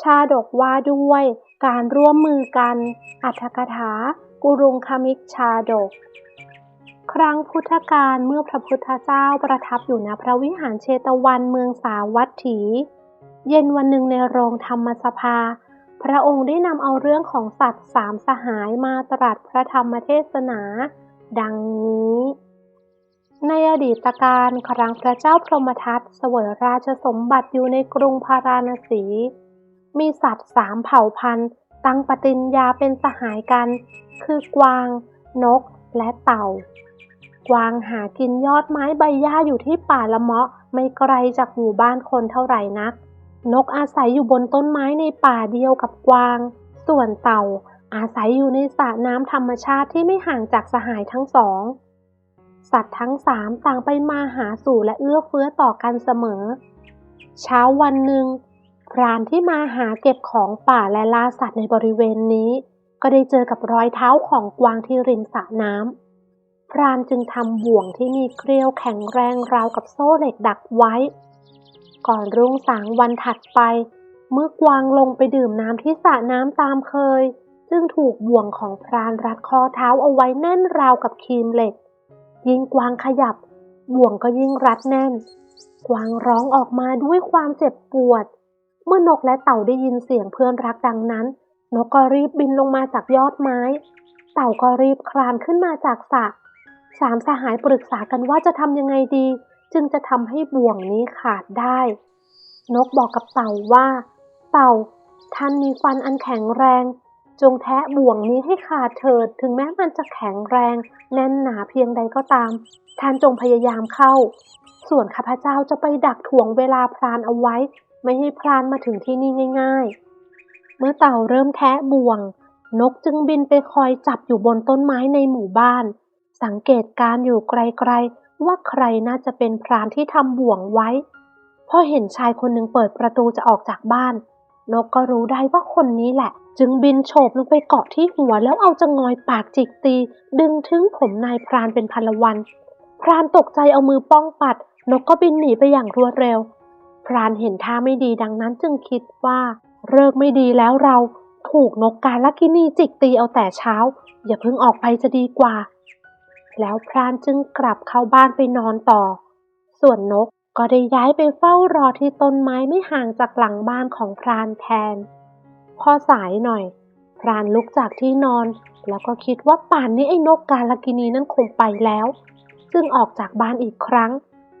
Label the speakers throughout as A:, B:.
A: ชาดกว่าด้วยการร่วมมือกัน อัตถกถา กุรุงคมิกชาดก ครั้งพุทธกาลเมื่อพระพุทธเจ้าประทับอยู่ณพระวิหารเชตวันเมืองสาวัตถี เย็นวันหนึ่งในโรงธรรมสภา พระองค์ได้นำเอาเรื่องของสัตว์สามสหายมาตรัสพระธรรมเทศนา ดังนี้ในอดีตการครั้งพระเจ้าพรหมทัตเสวยราชสมบัติอยู่ในกรุงพาราณสี มีสัตว์สามเผ่าพันธุ์ ตั้งปฏิญญาเป็นสหายกัน คือกวาง นก และเต่า กวางหากินยอดไม้ใบหญ้าอยู่ที่ป่าละเมาะไม่ไกลจากหมู่บ้านคนเท่าไหร่นัก นกอาศัยอยู่บนต้นไม้ในป่าเดียวกับกวาง ส่วนเต่าอาศัยอยู่ในสระน้ำธรรมชาติที่ไม่ห่างจากสหายทั้งสอง สัตว์ทั้งสามต่างไปมาหาสู่และเอื้อเฟื้อต่อกันเสมอ เช้าวันหนึ่ง พรานที่มาหาเก็บของป่าและล่าสัตว์ในบริเวณนี้ ก็ได้เจอกับรอยเท้าของกวางที่ริมสระน้ำพรานจึงทำบ่วงที่มีเกลียวแข็งแรงราวกับโซ่เหล็กดักไว้ ก่อนรุ่งสางวันถัดไป เมื่อกวางลงไปดื่มน้ำที่สระน้ำตามเคย จึงถูกบ่วงของพรานรัดคอเท้าเอาไว้แน่นราวกับครีมเหล็ก ยิ่งกวางขยับบ่วงก็ยิ่งรัดแน่น กวางร้องออกมาด้วยความเจ็บปวดเเมื่อนกและเต่าได้ยินเสียงเพื่อนรักดังนั้น นกก็รีบบินลงมาจากยอดไม้ เต่าก็รีบคลานขึ้นมาจากสระสามสหายปรึกษากันว่าจะทำยังไงดี จึงจะทำให้บ่วงนี้ขาดได้ นกบอกกับเต่าว่า เต่า ท่านมีฟันอันแข็งแรง จงแทะบ่วงนี้ให้ขาดเถิด ถึงแม้มันจะแข็งแรง แน่นหนาเพียงใดก็ตาม ท่านจงพยายามเข้า ส่วนข้าพเจ้าจะไปดักถ่วงเวลาพรานเอาไว้ ไม่ให้พรานมาถึงที่นี่ง่ายๆ เมื่อเต่าเริ่มแทะบ่วง นกจึงบินไปคอยจับอยู่บนต้นไม้ในหมู่บ้าน สังเกตการอยู่ไกลๆ ว่าใครน่าจะเป็นพรานที่ทำบ่วงไว้ พอเห็นชายคนหนึ่งเปิดประตูจะออกจากบ้าน นกก็รู้ได้ว่าคนนี้แหละ จึงบินโฉบลงไปเกาะที่หัวแล้วเอาจะงอยปากจิกตี ดึงถึงผมนายพรานเป็นพันละวัน พรานตกใจเอามือป้องปัด นกก็บินหนีไปอย่างรวดเร็ว รานเห็นท่าไม่ดีดังนั้นจึงคิดว่าเลิกไม่ดีแล้วเราถูกนกกาลกินีจิกตีเอาแต่เช้า อย่าเพิ่งออกไปจะดีกว่า แล้วพรานจึงกลับเข้าบ้านไปนอนต่อ ส่วนนกก็ได้ย้ายไปเฝ้ารอที่ต้นไม้ไม่ห่างจากหลังบ้านของพรานแทน พอสายหน่อย พรานลุกจากที่นอน แล้วก็คิดว่าป่านนี้ไอ้นกกาลกินีนั้นคงไปแล้วจึงออกจากบ้านอีกครั้ง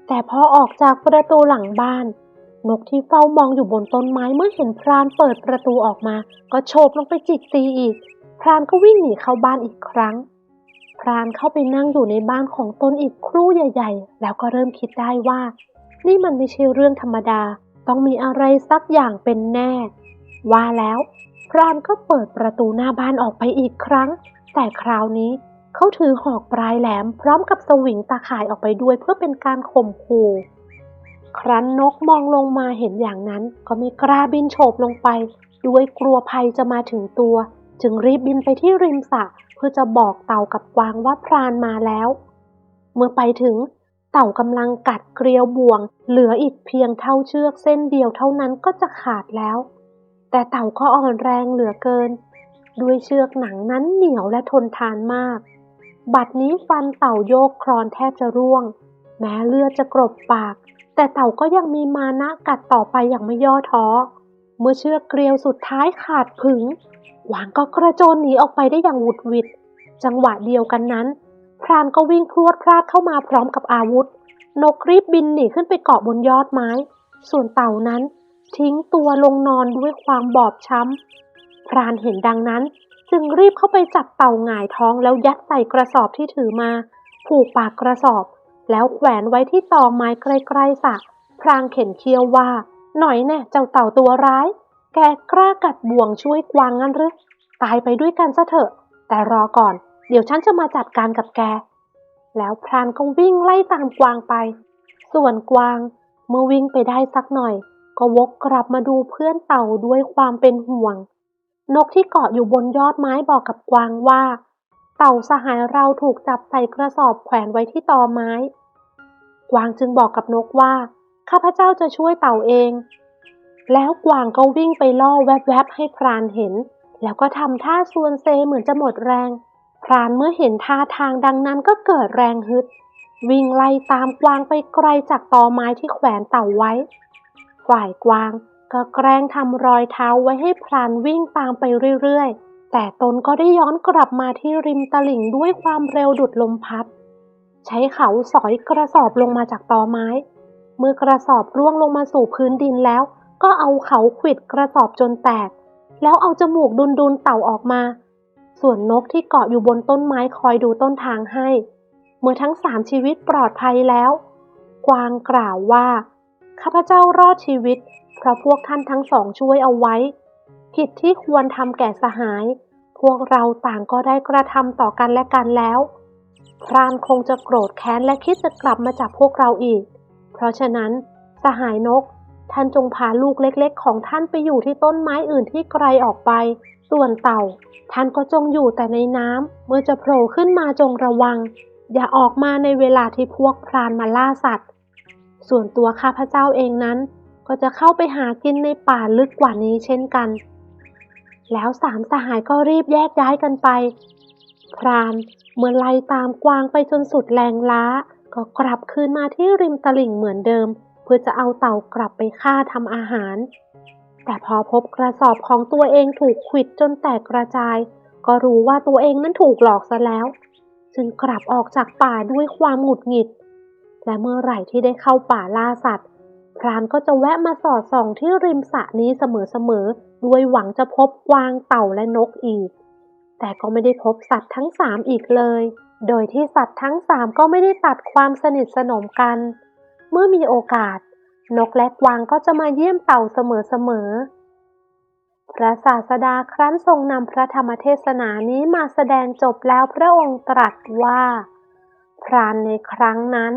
A: แต่พอออกจากประตูหลังบ้าน นกที่เฝ้ามองอยู่บนต้นไม้เมื่อเห็นพรานเปิดประตูออกมา ก็โฉบลงไปจิกตีอีก พรานก็วิ่งหนีเข้าบ้านอีกครั้ง พรานเข้าไปนั่งอยู่ในบ้านของตนอีกครู่ใหญ่ ๆ แล้วก็เริ่มคิดได้ว่า นี่มันไม่ใช่เรื่องธรรมดา ต้องมีอะไรสักอย่างเป็นแน่ ว่าแล้ว พรานก็เปิดประตูหน้าบ้านออกไปอีกครั้ง แต่คราวนี้เขาถือหอกปลายแหลมพร้อมกับสวิงตาข่ายออกไปด้วยเพื่อเป็นการข่มขู่ ครั้นนกมองลงมาเห็นอย่างนั้น ก็ไม่กล้าบินโฉบลงไป ด้วยกลัวภัยจะมาถึงตัว จึงรีบบินไปที่ริมสระเพื่อจะบอกเต่ากับกวางว่าพรานมาแล้ว เมื่อไปถึง เต่ากำลังกัดเกลียวบ่วง เหลืออีกเพียงเท่าเชือกเส้นเดียวเท่านั้นก็จะขาดแล้ว แต่เต่าก็อ่อนแรงเหลือเกิน ด้วยเชือกหนังนั้นเหนียวและทนทานมาก บัดนี้ฟันเต่าโยกคลอนแทบจะร่วง แม้เลือดจะกรบปาก แต่เต่าก็ยังมีมานะกัดต่อไปอย่างไม่ย่อท้อ เมื่อเชือกเกลียวสุดท้ายขาดผึงหวางก็กระโจนหนีออกไปได้อย่างหวุดหวิด จังหวะเดียวกันนั้น พรานก็วิ่งพรวดพลาดเข้ามาพร้อมกับอาวุธ นกรีบบินหนีขึ้นไปเกาะบนยอดไม้ ส่วนเต่านั้นทิ้งตัวลงนอนด้วยความบอบช้ำ พรานเห็นดังนั้น จึงรีบเข้าไปจับเต่าหงายท้องแล้วยัดใส่กระสอบที่ถือมา ผูกปากกระสอบ แล้วแขวนไว้ที่ตอไม้ใกล้ๆสระพรางเข็นเคี้ยวว่า หน่อยแน่เจ้าเต่าตัวร้าย แกกล้ากัดบ่วงช่วยกวางงั้นหรือตายไปด้วยกันซะเถอะ แต่รอก่อน เดี๋ยวฉันจะมาจัดการกับแก แล้วพรานก็วิ่งไล่ตามกวางไป ส่วนกวางเมื่อวิ่งไปได้สักหน่อย ก็วกกลับมาดูเพื่อนเต่าด้วยความเป็นห่วง นกที่เกาะอยู่บนยอดไม้บอกกับกวางว่า เต่าสหายเราถูกจับใส่กระสอบแขวนไว้ที่ตอไม้ กวางจึงบอกกับนกว่า ข้าพเจ้าจะช่วยเต่าเอง แล้วกวางก็วิ่งไปล่อแวบๆให้พรานเห็น แล้วก็ทำท่าซวนเซเหมือนจะหมดแรง พรานเมื่อเห็นท่าทางดังนั้นก็เกิดแรงฮึด วิ่งไล่ตามกวางไปไกลจากตอไม้ที่แขวนเต่าไว้ ฝ่ายกวางก็แกล้งทำรอยเท้าไว้ให้พรานวิ่งตามไปเรื่อยๆ แต่ตนก็ได้ย้อนกลับมาที่ริมตลิ่งด้วยความเร็วดุดลมพัด ใช้เขาสอยกระสอบลงมาจากตอไม้ เมื่อกระสอบร่วงลงมาสู่พื้นดินแล้ว ก็เอาเขาขวิดกระสอบจนแตก แล้วเอาจมูกดุนดุนๆเต่าออกมา ส่วนนกที่เกาะอยู่บนต้นไม้คอยดูต้นทางให้ เมื่อทั้งสามชีวิตปลอดภัยแล้ว กวางกล่าวว่า ข้าพเจ้ารอดชีวิต เพราะพวกท่านทั้งสองช่วยเอาไว้ ผิดที่ควรทำแก่สหาย พวกเราต่างก็ได้กระทำต่อกันและกันแล้ว พรานคงจะโกรธแค้นและคิดจะกลับมาจับพวกเราอีก เพราะฉะนั้น สหายนก ท่านจงพาลูกเล็กๆ ของท่านไปอยู่ที่ต้นไม้อื่นที่ไกลออกไป ส่วนเต่า ท่านก็จงอยู่แต่ในน้ำ เมื่อจะโผล่ขึ้นมาจงระวัง อย่าออกมาในเวลาที่พวกพรานมาล่าสัตว์ ส่วนตัวข้าพเจ้าเองนั้น ก็จะเข้าไปหากินในป่าลึกกว่านี้เช่นกัน แล้วสามสหายก็รีบแยกย้ายกันไป พรานเมื่อไล่ตามกวางไปจนสุดแรงล้า ก็กลับคืนมาที่ริมตลิ่งเหมือนเดิม เพื่อจะเอาเต่ากลับไปฆ่าทำอาหาร แต่พอพบกระสอบของตัวเองถูกขวิดจนแตกกระจาย ก็รู้ว่าตัวเองนั้นถูกหลอกซะแล้ว จึงกลับออกจากป่าด้วยความหงุดหงิด และเมื่อไหร่ที่ได้เข้าป่าล่าสัตว์ พรานก็จะแวะมาสอดส่องที่ริมสระนี้เสมอๆด้วยหวังจะพบกวางเต่าและนกอีก แต่ก็ไม่ได้พบสัตว์ทั้งสามอีกเลย โดยที่สัตว์ทั้งสามก็ไม่ได้ตัดความสนิทสนมกัน เมื่อมีโอกาส นกและกวางก็จะมาเยี่ยมเต่าเสมอๆ พระศาสดาครั้นทรงนำพระธรรมเทศนานี้มาแสดงจบแล้วพระองค์ตรัสว่า พรานในครั้งนั้น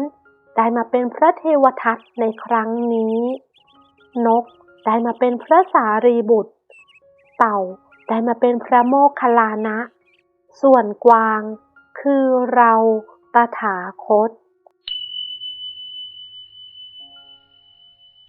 A: ได้มาเป็นพระเทวทัตในครั้งนี้ นกได้มาเป็นพระสารีบุตร เต่า ได้มาเป็นพระโมคคัลลานะ ส่วนกวางคือเราตถาคต